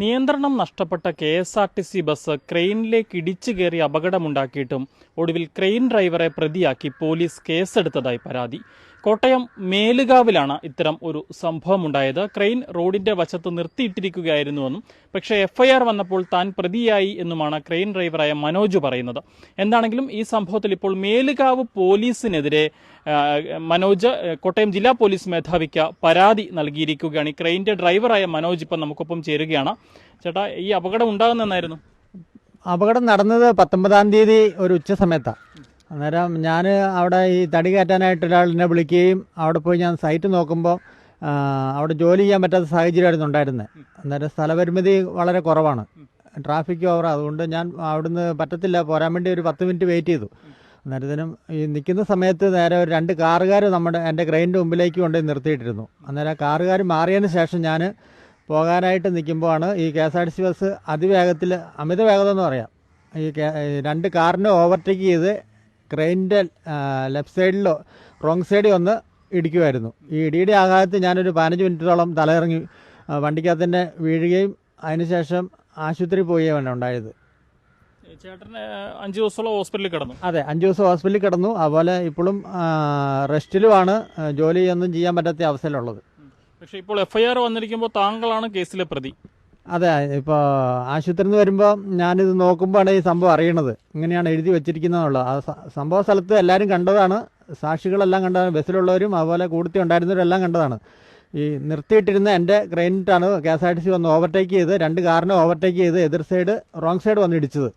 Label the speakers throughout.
Speaker 1: നിയന്ത്രണം നഷ്ടപ്പെട്ട K S R T C bus ക്രെയിനിലേക്ക് ഇടിച്ചു കയറി അപകടമുണ്ടാക്കിയിട്ടും ഒടുവിൽ ക്രെയിൻ ഡ്രൈവറെ പ്രതിയാക്കി പോലീസ് കേസെടുത്തതായി പരാതി. കോട്ടയം മേലുകാവിലാണ് ഇത്തരം ഒരു സംഭവമുണ്ടായത്. ക്രെയിൻ റോഡിന്റെ വശത്ത് നിർത്തിയിട്ടിരിക്കുകയായിരുന്നുവെന്നും പക്ഷേ എഫ്ഐആർ വന്നപ്പോൾ താൻ പ്രതിയായി എന്നുമാണ് ക്രെയിൻ ഡ്രൈവറായ മനോജ് പറയുന്നത്. എന്താണെങ്കിലും ഈ സംഭവത്തിൽ ഇപ്പോൾ മേലുകാവ് പോലീസിനെതിരെ മനോജ് കോട്ടയം ജില്ലാ പോലീസ് മേധാവിക്ക് പരാതി നൽകിയിരിക്കുകയാണ്. ഈ ക്രെയിനിന്റെ ഡ്രൈവറായ മനോജ് ഇപ്പം നമുക്കൊപ്പം ചേരുകയാണ്. ചേട്ടാ ഈ അപകടം ഉണ്ടാകുന്നെന്നായിരുന്നു
Speaker 2: അപകടം നടന്നത് പത്തൊമ്പതാം തീയതി ഒരു ഉച്ച സമയത്താണ് അന്നേരം ഞാൻ അവിടെ ഈ തടി കയറ്റാനായിട്ട് ഒരാൾ എന്നെ വിളിക്കുകയും അവിടെ പോയി ഞാൻ സൈറ്റ് നോക്കുമ്പോൾ അവിടെ ജോലി ചെയ്യാൻ പറ്റാത്ത സാഹചര്യമായിരുന്നു ഉണ്ടായിരുന്നത് അന്നേരം സ്ഥലപരിമിതി വളരെ കുറവാണ്. ട്രാഫിക് ഓവർ അതുകൊണ്ട് ഞാൻ അവിടുന്ന് പറ്റത്തില്ല. പോരാൻ വേണ്ടി ഒരു പത്ത് മിനിറ്റ് വെയിറ്റ് ചെയ്തു. അന്നേരത്തിനും ഈ നിൽക്കുന്ന സമയത്ത് നേരെ ഒരു രണ്ട് കാറുകാർ നമ്മുടെ എന്റെ ക്രെയിനിന്റെ മുമ്പിലേക്ക് കൊണ്ട് നിർത്തിയിട്ടിരുന്നു. അന്നേരം കാറുകാർ മാറിയതിന് ശേഷം ഞാൻ പോകാനായിട്ട് നിൽക്കുമ്പോഴാണ് ഈ K S R T C bus അതിവേഗത്തിൽ അമിത വേഗത എന്ന് പറയാം. ഈ രണ്ട് കാറിനെ ഓവർടേക്ക് ചെയ്ത് ക്രെയിനിന്റെ ലെഫ്റ്റ് സൈഡിലോ റോങ് സൈഡിൽ ഒന്ന് ഇടിക്കുമായിരുന്നു. ഈ ഇടിയുടെ ആഘാതത്തിൽ ഞാനൊരു പതിനഞ്ച് മിനിറ്റോളം തലയിറങ്ങി വണ്ടിക്കകത്തന്നെ വണ്ടിക്കകത്ത് തന്നെ വീഴുകയും അതിനുശേഷം ആശുപത്രി പോവുകയാണ് ഉണ്ടായത്.
Speaker 1: അഞ്ചു ദിവസമുള്ള ഹോസ്പിറ്റലിൽ കിടന്നു.
Speaker 2: അതെ അഞ്ച് ദിവസം ഹോസ്പിറ്റലിൽ കിടന്നു. അതുപോലെ ഇപ്പോഴും റെസ്റ്റിലുമാണ് ജോലി ഒന്നും ചെയ്യാൻ പറ്റാത്ത അവസ്ഥയിലുള്ളത്.
Speaker 1: പക്ഷേ ഇപ്പോൾ എഫ്ഐആർ വന്നിരിക്കുമ്പോൾ താങ്കളാണ് കേസിലെ പ്രതി.
Speaker 2: അതെ ഇപ്പോൾ ആശുപത്രിയിൽ നിന്ന് വരുമ്പോൾ ഞാനിത് നോക്കുമ്പോഴാണ് ഈ സംഭവം അറിയണത്. ഇങ്ങനെയാണ് എഴുതി വെച്ചിരിക്കുന്നതെന്നുള്ളത് ആ സംഭവ സ്ഥലത്ത് എല്ലാവരും കണ്ടതാണ്. സാക്ഷികളെല്ലാം കണ്ടതാണ്. ബസ്സിലുള്ളവരും അതുപോലെ കൂടുതൽ ഉണ്ടായിരുന്നവരെല്ലാം കണ്ടതാണ്. ഈ നിർത്തിയിട്ടിരുന്ന എന്റെ ക്രെയിനിട്ടാണ് K S R T C വന്ന് ഓവർടേക്ക് ചെയ്ത് രണ്ട് കാറിനെ ഓവർടേക്ക് ചെയ്ത് എതിർ സൈഡ് റോങ് സൈഡ് വന്ന് ഇടിച്ചത്.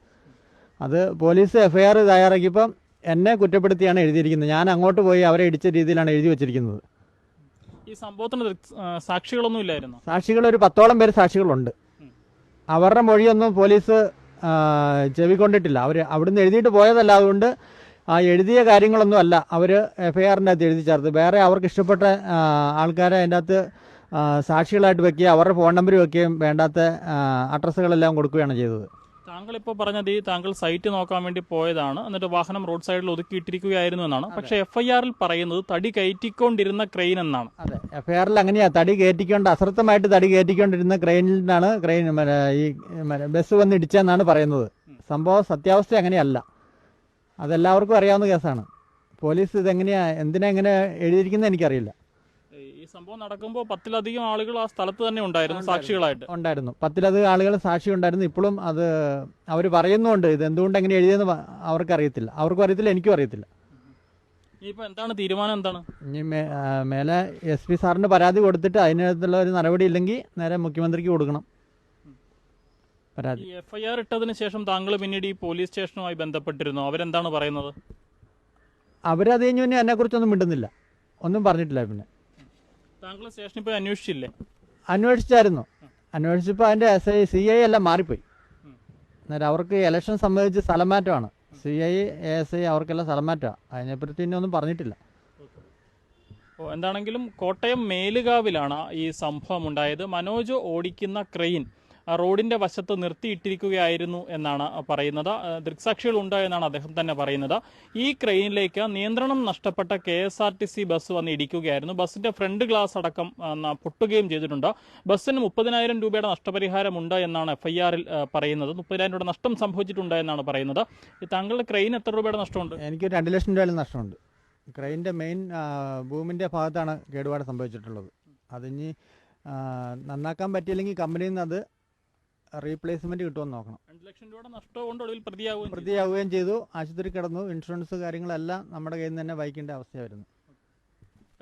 Speaker 2: അത് പോലീസ് എഫ്ഐആർ തയ്യാറാക്കിയപ്പം എന്നെ കുറ്റപ്പെടുത്തിയാണ് എഴുതിയിരിക്കുന്നത്. ഞാൻ അങ്ങോട്ട് പോയി അവരെ ഇടിച്ച രീതിയിലാണ് എഴുതി വെച്ചിരിക്കുന്നത്.
Speaker 1: ഈ സംഭവത്തിന് സാക്ഷികളൊന്നും ഇല്ലായിരുന്നു?
Speaker 2: സാക്ഷികൾ ഒരു പത്തോളം പേര് സാക്ഷികളുണ്ട്. അവരുടെ മൊഴിയൊന്നും പോലീസ് ചെവിക്കൊണ്ടിട്ടില്ല. അവർ അവിടുന്ന് എഴുതിയിട്ട് പോയതല്ല. അതുകൊണ്ട് ആ എഴുതിയ കാര്യങ്ങളൊന്നും അല്ല. അവർ എഫ് ഐ ആറിന്റെ അകത്ത് എഴുതി ചേർത്ത്. വേറെ അവർക്ക് ഇഷ്ടപ്പെട്ട ആൾക്കാരെ അതിന്റെ അകത്ത് സാക്ഷികളായിട്ട് വെക്കുകയും അവരുടെ ഫോൺ നമ്പർ വെക്കുകയും വേണ്ടാത്ത അഡ്രസ്സുകളെല്ലാം കൊടുക്കുകയാണ് ചെയ്തത്.
Speaker 1: താങ്കൾ ഇപ്പോൾ പറഞ്ഞത് ഈ താങ്കൾ സൈറ്റ് നോക്കാൻ വേണ്ടി പോയതാണ്. എന്നിട്ട് വാഹനം റോഡ് സൈഡിൽ ഒതുക്കിയിട്ടിരിക്കുകയായിരുന്നു എന്നാണ്. പക്ഷെ എഫ്ഐആറിൽ പറയുന്നത് തടി കയറ്റിക്കൊണ്ടിരുന്ന ക്രെയിൻ എന്നാണ്.
Speaker 2: അതെ. എഫ് ഐ ആറിൽ അങ്ങനെയാണ് തടി കയറ്റിക്കൊണ്ട് അശ്രദ്ധമായിട്ട് തടി കയറ്റിക്കൊണ്ടിരുന്ന ക്രെയിനിലാണ് ക്രെയിൻ ഈ ബസ് വന്ന് ഇടിച്ചതെന്നാണ് പറയുന്നത്. സംഭവം സത്യാവസ്ഥ അങ്ങനെയല്ല. അതെല്ലാവർക്കും അറിയാവുന്ന കേസാണ്. പോലീസ് ഇതെങ്ങനെയാ എന്തിനാ എങ്ങനെ എഴുതിയിരിക്കുന്നത് എനിക്കറിയില്ല.
Speaker 1: സംഭവം നടക്കുമ്പോൾ പത്തിലധികം ആളുകൾ ആ സ്ഥലത്ത് തന്നെ ഉണ്ടായിരുന്നു സാക്ഷികളായിട്ട്.
Speaker 2: ഉണ്ടായിരുന്നു. പത്തിലധികം ആളുകൾ സാക്ഷി ഉണ്ടായിരുന്നു. ഇപ്പോഴും അത് അവർ പറയുന്നുണ്ട് ഇത് എന്തുകൊണ്ട് എങ്ങനെ എഴുതിയെന്ന് അവർക്ക് അറിയത്തില്ല അവർക്കും അറിയത്തില്ല എനിക്കും അറിയത്തില്ല.
Speaker 1: ഇനിയിപ്പോൾ എന്താണ് തീരുമാനം എന്താണ്?
Speaker 2: ഇനി മേലെ എസ് പി സാറിന് പരാതി കൊടുത്തിട്ട് അതിനകത്തുള്ള ഒരു നടപടി ഇല്ലെങ്കിൽ നേരെ മുഖ്യമന്ത്രിക്ക് കൊടുക്കണം. പരാതി.
Speaker 1: എഫ്ഐആർ ഇട്ടതിന് ശേഷം താങ്കൾ പിന്നീട് ഈ പോലീസ് സ്റ്റേഷനുമായി ബന്ധപ്പെട്ടിരുന്നു? അവരെന്താണ് പറയുന്നത്?
Speaker 2: അവരത് കഴിഞ്ഞ് പിന്നെ എന്നെക്കുറിച്ചൊന്നും മിണ്ടുന്നില്ല. ഒന്നും പറഞ്ഞിട്ടില്ല പിന്നെ.
Speaker 1: താങ്കൾ സ്റ്റേഷനിൽ പോയി അന്വേഷിച്ചില്ലേ?
Speaker 2: അന്വേഷിച്ചായിരുന്നു. അന്വേഷിച്ചപ്പോൾ അതിന്റെ എസ് ഐ സി ഐ എല്ലാം മാറിപ്പോയി. അന്നേരം അവർക്ക് ഇലക്ഷൻ സംബന്ധിച്ച് സ്ഥലം മാറ്റമാണ്. സി ഐ എസ് ഐ അവർക്കെല്ലാം സ്ഥലം മാറ്റമാണ് അതിനെപ്പറ്റി ഇനി ഒന്നും പറഞ്ഞിട്ടില്ല.
Speaker 1: എന്താണെങ്കിലും കോട്ടയം മേലുകാവിലാണ് ഈ സംഭവം ഉണ്ടായത്. മനോജ് ഓടിക്കുന്ന ക്രെയിൻ റോഡിന്റെ വശത്ത് നിർത്തിയിട്ടിരിക്കുകയായിരുന്നു എന്നാണ് പറയുന്നത്. ദൃക്സാക്ഷികളുണ്ട് എന്നാണ് അദ്ദേഹം തന്നെ പറയുന്നത്. ഈ ക്രെയിനിലേക്ക് നിയന്ത്രണം നഷ്ടപ്പെട്ട K S R T C bus വന്ന് ഇടിക്കുകയായിരുന്നു. ബസിന്റെ ഫ്രണ്ട് ഗ്ലാസ് അടക്കം പൊട്ടുകയും ചെയ്തിട്ടുണ്ട്. ബസ്സിന് മുപ്പതിനായിരം രൂപയുടെ നഷ്ടപരിഹാരം ഉണ്ട് എന്നാണ് എഫ്ഐആറിൽ പറയുന്നത്. മുപ്പതിനായിരം രൂപയുടെ നഷ്ടം സംഭവിച്ചിട്ടുണ്ട് എന്നാണ് പറയുന്നത്. താങ്കളുടെ ക്രെയിൻ എത്ര രൂപയുടെ നഷ്ടമുണ്ട്?
Speaker 2: എനിക്ക് രണ്ട് ലക്ഷം രൂപയുടെ നഷ്ടമുണ്ട്. ക്രെയിന്റെ മെയിൻ ഭൂമിന്റെ ഭാഗത്താണ് കേടുപാട് സംഭവിച്ചിട്ടുള്ളത്. അതിനി നന്നാക്കാൻ പറ്റിയില്ലെങ്കിൽ കമ്പനിയിൽ നിന്ന് അത് റീപ്ലേസ്മെന്റ് കിട്ടുമെന്ന് നോക്കണം.
Speaker 1: രണ്ട് ലക്ഷം രൂപയുടെ നഷ്ടം കൊണ്ട് ഒടുവിൽ പ്രതിയാവുകയും ചെയ്തു.
Speaker 2: പ്രതിയാവുകയും ചെയ്തു. ആശുപത്രി കിടന്നു. ഇൻഷുറൻസ് കാര്യങ്ങളെല്ലാം നമ്മുടെ കയ്യിൽ നിന്ന് തന്നെ വഹിക്കേണ്ട അവസ്ഥയായിരുന്നു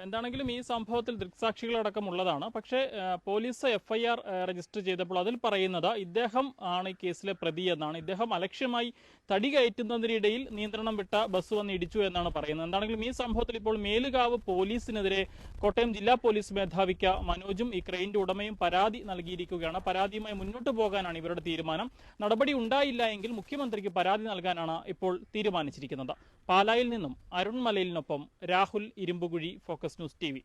Speaker 1: എന്താണെങ്കിലും ഈ സംഭവത്തിൽ ദൃക്സാക്ഷികളടക്കം ഉള്ളതാണ് പക്ഷേ പോലീസ് എഫ്ഐആർ രജിസ്റ്റർ ചെയ്തപ്പോൾ അതിൽ പറയുന്നത് ഇദ്ദേഹം ആണ് ഈ കേസിലെ പ്രതി എന്നാണ്. ഇദ്ദേഹം അലക്ഷ്യമായി തടി കയറ്റുന്നതിനിടയിൽ നിയന്ത്രണം വിട്ട ബസ് വന്ന് ഇടിച്ചു എന്നാണ് പറയുന്നത്. എന്താണെങ്കിലും ഈ സംഭവത്തിൽ ഇപ്പോൾ മേലുകാവ് പോലീസിനെതിരെ കോട്ടയം ജില്ലാ പോലീസ് മേധാവിക്ക് മനോജും ഈ ക്രെയിന്റെ ഉടമയും പരാതി നൽകിയിരിക്കുകയാണ്. പരാതിയുമായി മുന്നോട്ട് പോകാനാണ് ഇവരുടെ തീരുമാനം. നടപടി ഉണ്ടായില്ല എങ്കിൽ മുഖ്യമന്ത്രിക്ക് പരാതി നൽകാനാണ് ഇപ്പോൾ തീരുമാനിച്ചിരിക്കുന്നത്. പാലായിൽ നിന്നും അരുൺമലയിലിനൊപ്പം Rahul Irumbukuzhi focus news T